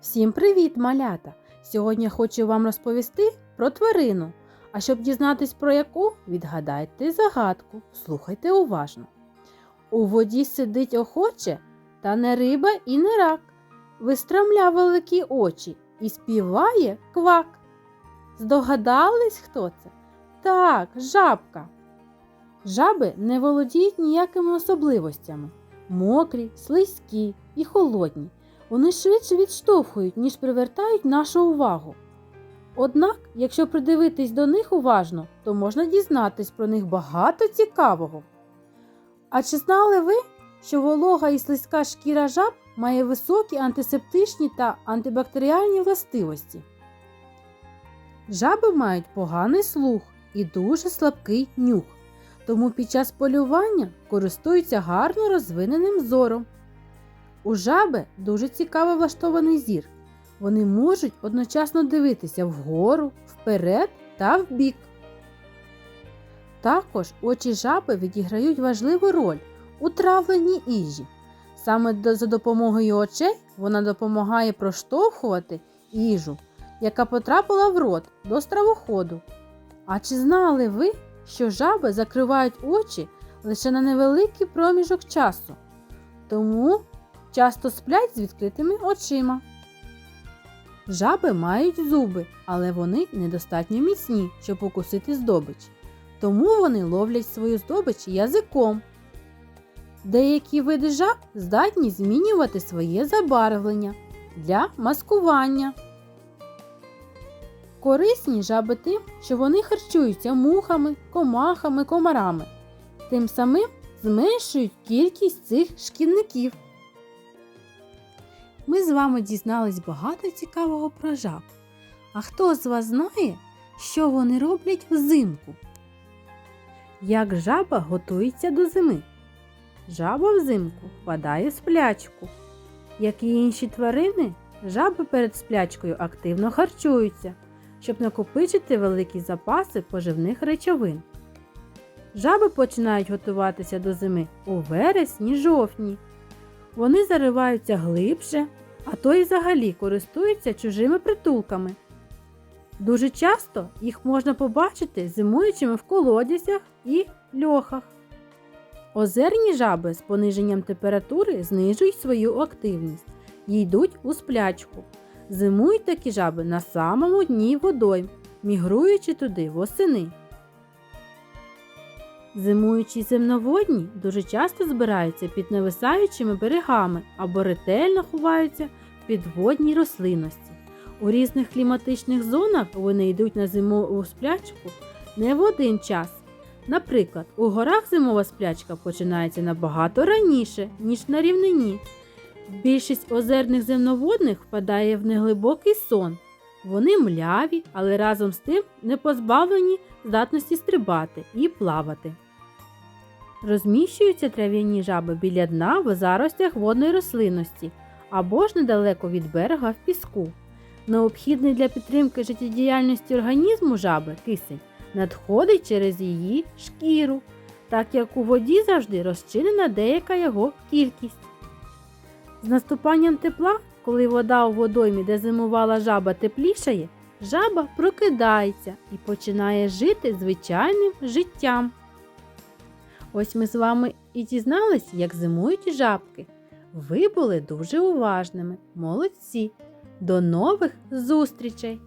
Всім привіт, малята! Сьогодні хочу вам розповісти про тварину. А щоб дізнатись про яку, відгадайте загадку, слухайте уважно. У воді сидить охоче, та не риба і не рак. Вистрамля великі очі і співає квак. Здогадались, хто це? Так, жабка. Жаби не володіють ніякими особливостями. Мокрі, слизькі і холодні. Вони швидше відштовхують, ніж привертають нашу увагу. Однак, якщо придивитись до них уважно, то можна дізнатись про них багато цікавого. А чи знали ви, що волога і слизька шкіра жаб має високі антисептичні та антибактеріальні властивості? Жаби мають поганий слух і дуже слабкий нюх, тому під час полювання користуються гарно розвиненим зором. У жаби дуже цікаво влаштований зір. Вони можуть одночасно дивитися вгору, вперед та вбік. Також очі жаби відіграють важливу роль у травленні їжі. Саме за допомогою очей вона допомагає проштовхувати їжу, яка потрапила в рот до стравоходу. А чи знали ви, що жаби закривають очі лише на невеликий проміжок часу? Тому часто сплять з відкритими очима. Жаби мають зуби, але вони недостатньо міцні, щоб укусити здобич. Тому вони ловлять свою здобич язиком. Деякі види жаб здатні змінювати своє забарвлення для маскування. Корисні жаби тим, що вони харчуються мухами, комахами, комарами. Тим самим зменшують кількість цих шкідників. Ми з вами дізнались багато цікавого про жаб. А хто з вас знає, що вони роблять взимку? Як жаба готується до зими? Жаба взимку впадає в сплячку. Як і інші тварини, жаби перед сплячкою активно харчуються, щоб накопичити великі запаси поживних речовин. Жаби починають готуватися до зими у вересні-жовтні. Вони зариваються глибше, а то й взагалі користуються чужими притулками. Дуже часто їх можна побачити зимуючими в колодязях і льохах. Озерні жаби з пониженням температури знижують свою активність і йдуть у сплячку. Зимують такі жаби на самому дні водойм, мігруючи туди восени. Зимуючі земноводні дуже часто збираються під нависаючими берегами або ретельно ховаються в підводній рослинності. У різних кліматичних зонах вони йдуть на зимову сплячку не в один час. Наприклад, у горах зимова сплячка починається набагато раніше, ніж на рівнині. Більшість озерних земноводних впадає в неглибокий сон. Вони мляві, але разом з тим не позбавлені здатності стрибати і плавати. Розміщуються трав'яні жаби біля дна в заростях водної рослинності або ж недалеко від берега в піску. Необхідний для підтримки життєдіяльності організму жаби кисень надходить через її шкіру, так як у воді завжди розчинена деяка його кількість. З наступанням тепла, коли вода у водоймі, де зимувала жаба, теплішає, жаба прокидається і починає жити звичайним життям. Ось ми з вами і дізнались, як зимують жабки. Ви були дуже уважними, молодці. До нових зустрічей!